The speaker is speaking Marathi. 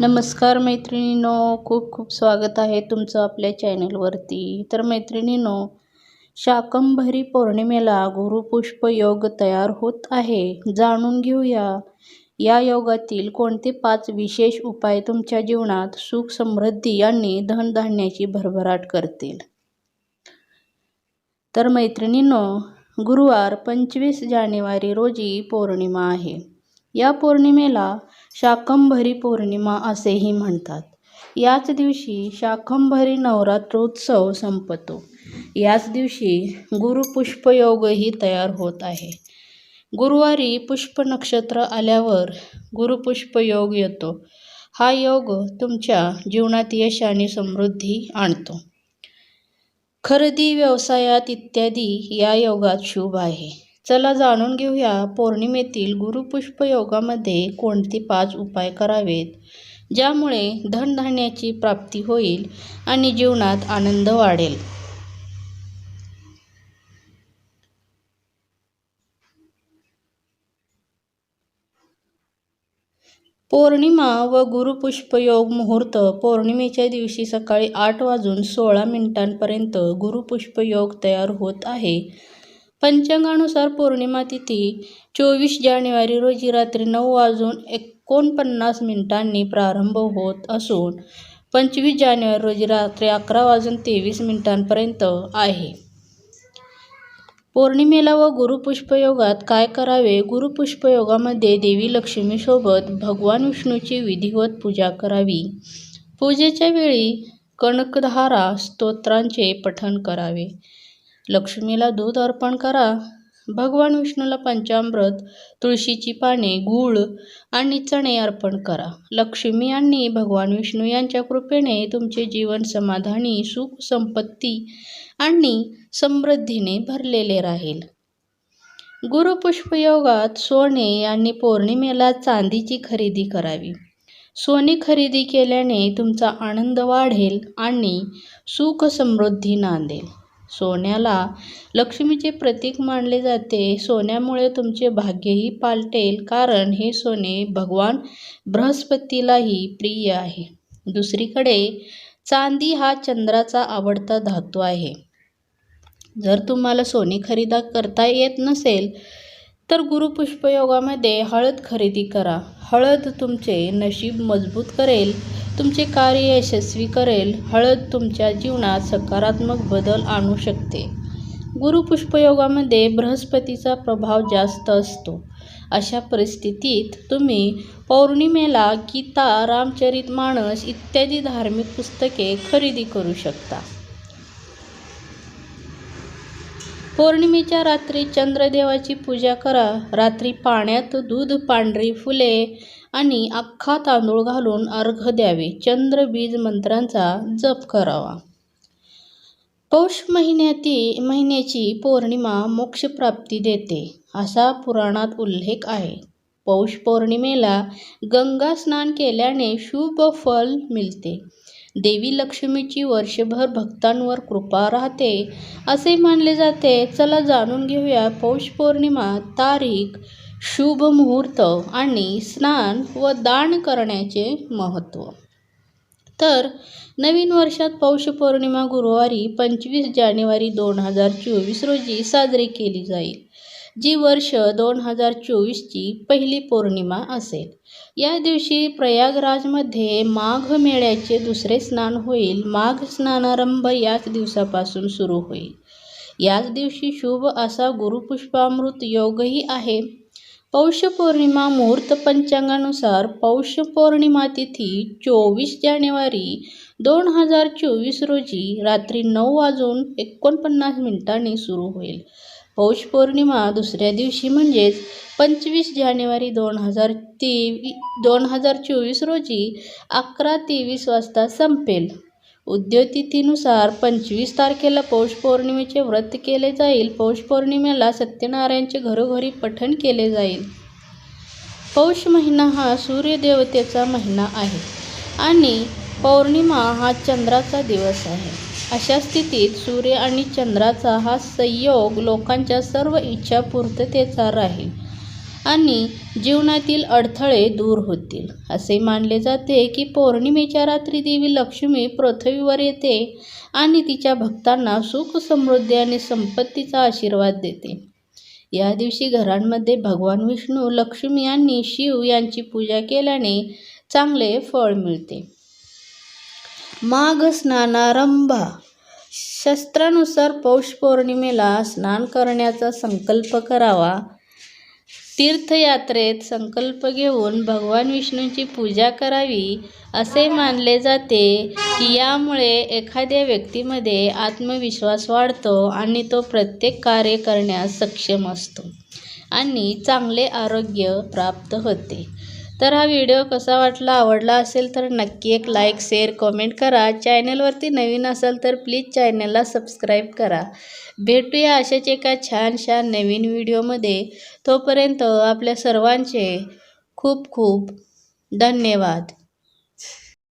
नमस्कार मैत्रिणीनो खूप खूप स्वागत आहे तुमचं आपल्या चॅनलवरती. तर मैत्रिणींनो शाकंभरी पौर्णिमेला गुरुपुष्प योग तयार होत आहे. जाणून घेऊया या योगातील कोणते पाच विशेष उपाय तुमच्या जीवनात सुख समृद्धी आणि धनधान्याची भरभराट करतील? तर मैत्रिणींनो गुरुवार पंचवीस जानेवारी रोजी पौर्णिमा आहे. या पौर्णिमेला शाकंभरी पौर्णिमा असेही म्हणतात. याच दिवशी शाकंभरी नवरात्रोत्सव संपतो. याच दिवशी गुरुपुष्पयोगही तयार होत आहे. गुरुवारी पुष्प नक्षत्र आल्यावर गुरुपुष्पयोग येतो. हा योग तुमच्या जीवनात यश आणि समृद्धी आणतो. खरेदी व्यवसायात इत्यादी या योगात शुभ आहे. चला जाणून घेऊया पौर्णिमेतील गुरुपुष्प योगामध्ये कोणते पाच उपाय करावेत ज्यामुळे धनधान्याची प्राप्ती होईल आणि जीवनात आनंद वाढेल. पौर्णिमा व गुरुपुष्पयोग मुहूर्त पौर्णिमेच्या दिवशी सकाळी आठ वाजून सोळा मिनिटांपर्यंत गुरुपुष्पयोग तयार होत आहे. पंचांगानुसार पौर्णिमा तिथी चोवीस जानेवारी रोजी रात्री नऊ वाजून एकोणपन्नास मिनिटांनी प्रारंभ होत असून पंचवीस जानेवारी रोजी रात्री अकरा वाजून तेवीस मिनिटांपर्यंत आहे. पौर्णिमेला व गुरुपुष्पयोगात काय करावे? गुरुपुष्पयोगामध्ये देवी लक्ष्मीसोबत भगवान विष्णूची विधिवत पूजा करावी. पूजेच्या वेळी कणकधारा स्तोत्रांचे पठण करावे. लक्ष्मीला दूध अर्पण करा. भगवान विष्णूला पंचामृत तुळशीची पाने गूळ आणि चणे अर्पण करा. लक्ष्मी आणि भगवान विष्णू यांच्या कृपेने तुमचे जीवन समाधानी सुख संपत्ती आणि समृद्धीने भरलेले राहील. गुरुपुष्पयोगात सोने आणि पौर्णिमेला चांदीची खरेदी करावी. सोने खरेदी केल्याने तुमचा आनंद वाढेल आणि सुख समृद्धी नांदेल. सोन्याला. लक्ष्मीचे प्रतीक मानले जाते. सोन्यामुळे तुमचे भाग्यही पालटेल कारण हे सोने भगवान बृहस्पतीलाही प्रिय आहे. दुसरीकडे चांदी हा चंद्राचा आवडता धातू आहे. जर तुम्हाला सोने खरेदी करता येत नसेल तर गुरुपुष्पयोगामध्ये हळद खरेदी करा. हळद तुमचे नशीब मजबूत करेल तुमचे कार्य यशस्वी करेल हळद तुमच्या जीवनात सकारात्मक बदल आणू शकते. गुरुपुष्पयोगामध्ये बृहस्पतीचा प्रभाव जास्त असतो. अशा परिस्थितीत तुम्ही पौर्णिमेला गीता रामचरित माणस इत्यादी धार्मिक पुस्तके खरेदी करू शकता. पौर्णिमेच्या रात्री चंद्रदेवाची पूजा करा. रात्री पाण्यात दूध पांढरी फुले आणि अख्खा तांदूळ घालून अर्घ द्यावे. चंद्र बीज मंत्रांचा जप करावा. पौष महिन्याती महिन्याची पौर्णिमा मोक्षप्राप्ती देते. असा पुराणात उल्लेख आहे. पौष पौर्णिमेला गंगा स्नान केल्याने शुभ फल मिळते. देवी लक्ष्मीची वर्षभर भक्तांवर कृपा राहते. असे मानले जाते. चला जाणून घेऊया पौष पौर्णिमा तारीख शुभ मुहूर्त आणि स्नान व दान करण्याचे महत्त्व. तर नवीन वर्षात पौष पौर्णिमा गुरुवारी पंचवीस जानेवारी दोन हजार चोवीस रोजी साजरी केली जाईल. जी वर्ष दोन हजार चोवीसची पहिली पौर्णिमा असेल. या दिवशी प्रयागराजमध्ये माघ मेळ्याचे दुसरे स्नान होईल. माघ स्नानारंभ याच दिवसापासून सुरू होईल. याच दिवशी शुभ असा गुरुपुष्पामृत योगही आहे. पौष पौर्णिमा मुहूर्त पंचांगानुसार पौष पौर्णिमा तिथी चोवीस जानेवारी दोन हजार चोवीस रोजी रात्री नऊ वाजून एकोणपन्नास मिनिटांनी सुरू होईल. पौष पौर्णिमा दुसऱ्या दिवशी म्हणजेच पंचवीस जानेवारी दोन हजार तेवी दोन हजार चोवीस रोजी अकरा तेवीस वाजता संपेल. उद्योतिथीनुसार पंचवीस तारखेला पौष पौर्णिमेचे व्रत केले जाईल. पौष पौर्णिमेला सत्यनारायणचे घरोघरी पठण केले जाईल. पौष महिना हा सूर्यदेवतेचा महिना आहे आणि पौर्णिमा हा चंद्राचा दिवस आहे. अशा स्थितीत सूर्य आणि चंद्राचा हा संयोग लोकांच्या सर्व इच्छा पूर्ततेचा राहील आणि जीवनातील अडथळे दूर होतील. असे मानले जाते की पौर्णिमेच्या रात्री देवी लक्ष्मी पृथ्वीवर येते आणि तिच्या भक्तांना सुख समृद्धी आणि संपत्तीचा आशीर्वाद देते. या दिवशी घरांमध्ये भगवान विष्णू लक्ष्मी आणि शिव यांची पूजा केल्याने चांगले फळ मिळते. माघ स्नानारंभा शास्त्रानुसार पौष पौर्णिमेला स्नान करण्याचा संकल्प करावा. तीर्थयात्रेत संकल्प घेऊन भगवान विष्णूंची पूजा करावी असे मानले जाते की यामुळे एखाद्या व्यक्तीमध्ये आत्मविश्वास वाढतो आणि तो प्रत्येक कार्य करण्यास सक्षम असतो आणि चांगले आरोग्य प्राप्त होते. तर हा व्हिडिओ कसा वाटला आवडला असेल तर नक्की एक लाईक शेअर कमेंट करा. चॅनलवरती नवीन असाल तर प्लीज चॅनलला सबस्क्राईब करा. भेटूया अशाच एका छानशा नवीन व्हिडिओमध्ये तोपर्यंत आपल्या सर्वांचे खूप खूप धन्यवाद.